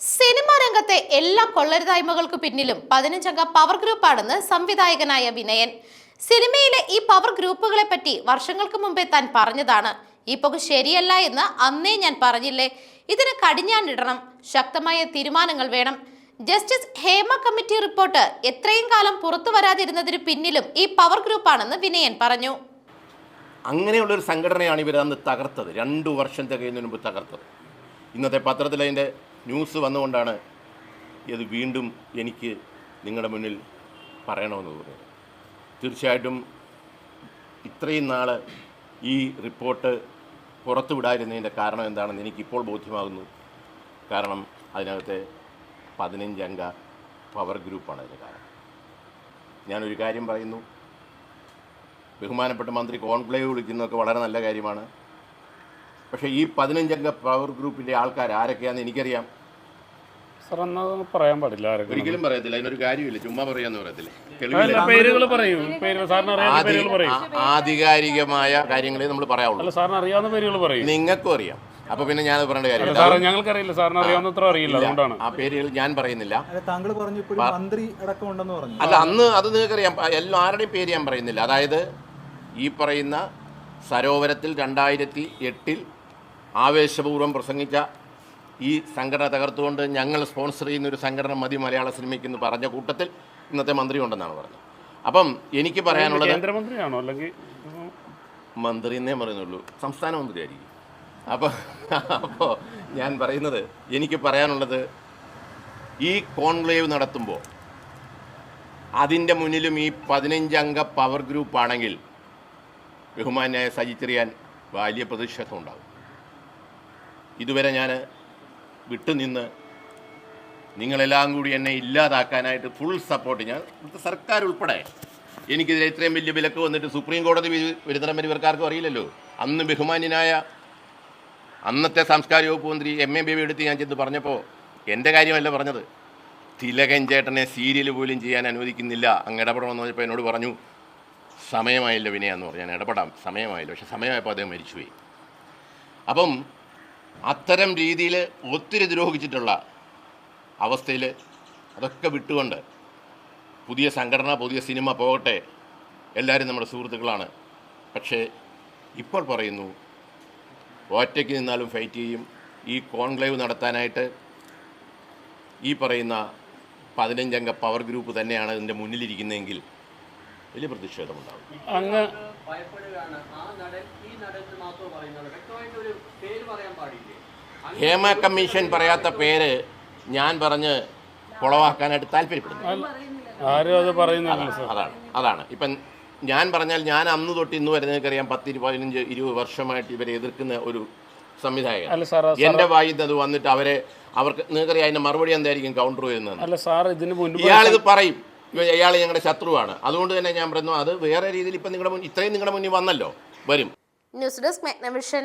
Cinema രംഗത്തെ എല്ലാ കൊള്ളരുതായ്മകൾക്ക് പിന്നിലും പതിനഞ്ചംഗ പവർ ഗ്രൂപ്പാണെന്ന് സംവിധായകനായ വിനയൻ. സിനിമയിലെ ഈ പവർ ഗ്രൂപ്പുകളെ പറ്റി വർഷങ്ങൾക്ക് മുമ്പേ താൻ പറഞ്ഞതാണ്. ഈ പുക ശരിയല്ല എന്ന് അന്നേ ഞാൻ പറഞ്ഞില്ലേ? ഇതിന് കടിഞ്ഞാണിടണം. ശക്തമായ തീരുമാനങ്ങൾ വേണം. ജസ്റ്റിസ് ഹേമ കമ്മിറ്റി റിപ്പോർട്ട് എത്രയും കാലം പുറത്തു വരാതിരുന്നതിന് പിന്നിലും ഈ പവർ ഗ്രൂപ്പാണെന്ന് വിനയൻ പറഞ്ഞു. അങ്ങനെയുള്ളൊരു സംഘടനയാണ് ഇവർ അന്ന് തകർത്തത്. രണ്ടു വർഷം തികയുന്നതിന് മുമ്പ് തകർത്തത്. ഇന്നത്തെ പത്രത്തിൽ അതിന്റെ ന്യൂസ് വന്നുകൊണ്ടാണ് ഇത് വീണ്ടും എനിക്ക് നിങ്ങളുടെ മുന്നിൽ പറയണമെന്ന് തോന്നുന്നത് തീർച്ചയായിട്ടും ഇത്രയും നാൾ ഈ റിപ്പോർട്ട് പുറത്തു വിടാതിരുന്നതിന്റെ കാരണം എന്താണെന്ന് എനിക്കിപ്പോൾ ബോധ്യമാകുന്നു. കാരണം അതിനകത്തെ പതിനഞ്ചംഗ പവർ ഗ്രൂപ്പാണ് അതിന് കാരണം. ഞാനൊരു കാര്യം പറയുന്നു. ബഹുമാനപ്പെട്ട മന്ത്രി കോൺക്ലേവ് വിളിക്കുന്നതൊക്കെ വളരെ നല്ല കാര്യമാണ്. പക്ഷേ ഈ പതിനഞ്ചംഗ പവർ ഗ്രൂപ്പിന്റെ ആൾക്കാർ ആരൊക്കെയാണെന്ന് എനിക്കറിയാം. സാർ എന്നാ പറയാൻ പാടില്ല ആരൊക്കെ ഒരിക്കലും പറയത്തില്ല. അതിനൊരു കാര്യമില്ല ചുമ്മാ പറയാന്ന് പറയത്തില്ല? അല്ല പേരുകൾ പറയും. പേര് സാറിന് അറിയാവുന്ന ആധി- പേരുകൾ പറയും. ആ- ആധികാരികമായ കാര്യങ്ങളെ നമ്മൾ പറയാവുള്ളൂ. അല്ല സാറിന് അറിയാവുന്ന പേരുകൾ പറയും. നിങ്ങൾക്കും അറിയാം. അപ്പോൾ പിന്നെ ഞാൻ പറയേണ്ട അല്ല കാര്യമില്ല. സാറേ ഞങ്ങൾക്കറിയില്ല. സാറിന് അറിയാവുന്നത്ര അറിയില്ല. അതുകൊണ്ടാണ്. ആ പേരുകൾ ഞാൻ പറയുന്നില്ല. അല്ല താങ്കൾ പറഞ്ഞു ഇപ്പോൾ മന്ത്രി അടക്കം ഉണ്ടെന്ന് പറഞ്ഞു. അല്ല അന്ന് അത് നിങ്ങൾക്കറിയാം. എല്ലാ ആരുടെയും പേര് ഞാൻ പറയുന്നില്ല. അതായത് ഈ പറയുന്ന സരോവരത്തിൽ രണ്ടായിരത്തി എട്ടിൽ ആവേശപൂർവം പ്രസംഗിച്ച ഈ സംഘടന തകർത്തുകൊണ്ട് ഞങ്ങൾ സ്പോൺസർ ചെയ്യുന്ന ഒരു സംഘടന മതി മലയാള സിനിമയ്ക്ക് എന്ന് പറഞ്ഞ കൂട്ടത്തിൽ ഇന്നത്തെ മന്ത്രി ഉണ്ടെന്നാണ് പറഞ്ഞത്. അപ്പം എനിക്ക് പറയാനുള്ളത് കേന്ദ്രമന്ത്രിയാണോ? അല്ലെങ്കിൽ മന്ത്രി എന്നേ പറയുന്നുള്ളൂ. സംസ്ഥാന മന്ത്രിയായിരിക്കും. അപ്പോൾ അപ്പോൾ ഞാൻ പറയുന്നത് എനിക്ക് പറയാനുള്ളത് ഈ കോൺക്ലേവ് നടത്തുമ്പോൾ അതിന്റെ മുന്നിലും ഈ പതിനഞ്ചംഗ പവർ ഗ്രൂപ്പാണെങ്കിൽ ബഹുമാന്യായ സജി ചെറിയാൻ വലിയ പ്രതിഷേധം ഉണ്ടാകും ഇതുവരെ ഞാൻ വിട്ടുനിന്ന് നിങ്ങളെല്ലാം കൂടി എന്നെ ഇല്ലാതാക്കാനായിട്ട് ഫുൾ സപ്പോർട്ട് ഞാൻ ഇവിടുത്തെ സർക്കാർ ഉൾപ്പെടെ. എനിക്കിതിരെ ഇത്രയും വലിയ വിലക്ക് വന്നിട്ട് സുപ്രീം കോടതി വി- വരുന്നിടം വരെ ഇവർക്കാർക്കും അറിയില്ലല്ലോ. അന്ന് ബഹുമാന്യനായ അന്നത്തെ സാംസ്കാരിക വകുപ്പ് മന്ത്രി എം എ ബേബി എടുത്ത് ഞാൻ ചെന്ന് പറഞ്ഞപ്പോൾ എന്റെ കാര്യമല്ല പറഞ്ഞത്. തിലകൻ ചേട്ടനെ സീരിയൽ പോലും ചെയ്യാൻ അനുവദിക്കുന്നില്ല. അങ്ങ് ഇടപെടണമെന്ന് പറഞ്ഞപ്പോൾ എന്നോട് പറഞ്ഞു സമയമായില്ല വിനയാന്ന് പറഞ്ഞു ഞാൻ ഇടപെടാം. സമയമായില്ല. പക്ഷെ സമയമായപ്പോൾ അദ്ദേഹം മരിച്ചുപോയി. അപ്പം അത്തരം രീതിയിൽ ഒത്തിരി ദ്രോഹിച്ചിട്ടുള്ള അവസ്ഥയിൽ അതൊക്കെ വിട്ടുകൊണ്ട് പുതിയ സംഘടന പുതിയ സിനിമ പോകട്ടെ. എല്ലാവരും നമ്മുടെ സുഹൃത്തുക്കളാണ്. പക്ഷേ ഇപ്പോൾ പറയുന്നു ഒറ്റയ്ക്ക് നിന്നാലും ഫൈറ്റ് ചെയ്യും. ഈ കോൺക്ലേവ് നടത്താനായിട്ട് ഈ പറയുന്ന പതിനഞ്ചംഗ പവർ ഗ്രൂപ്പ് തന്നെയാണ് ഇതിന്റെ മുന്നിലിരിക്കുന്നതെങ്കിൽ വലിയ പ്രതിഷേധമുണ്ടാകും. അങ്ങ് ആ നടൻ ഈ നടൻ എന്ന് മാത്രമേ പറയുന്നുള്ളൂ ഒരു പേര് പറയാൻ പാടില്ലേ? ഹേമ കമ്മീഷൻ പറയാത്ത പേര് ഞാൻ പറഞ്ഞ് കുളവാക്കാനായിട്ട് താല്പര്യപ്പെടുന്നു അല്ല, ആരും അത് പറയുന്നില്ല അതാണ് അതാണ് ഇപ്പം ഞാൻ പറഞ്ഞാൽ ഞാൻ അന്ന് തൊട്ട് ഇന്ന് വരെ നിങ്ങൾക്കറിയാം പത്ത് പതിനഞ്ച് ഇരുപത് വർഷമായിട്ട് ഇവരെ എതിർക്കുന്ന ഒരു സംവിധായകൻ. എന്റെ വായിന്നത് വന്നിട്ട് അവരെ അവർക്ക് നിങ്ങൾക്കറിയാം അതിന്റെ മറുപടി എന്തായിരിക്കും കൗണ്ടർ വരുന്നത് അല്ല സാർ ഇതിന് മുൻപ് ഇയാളിത് പറയും. ഇയാൾ ഞങ്ങളുടെ ശത്രുവാണ്. അതുകൊണ്ട് തന്നെ ഞാൻ പറയുന്നു അത് വേറെ രീതിയിൽ ഇപ്പം നിങ്ങളുടെ മുന്നിൽ ഇത്രയും നിങ്ങളുടെ മുന്നിൽ വന്നല്ലോ വരും. News desk മെഗ്നവിഷൻ.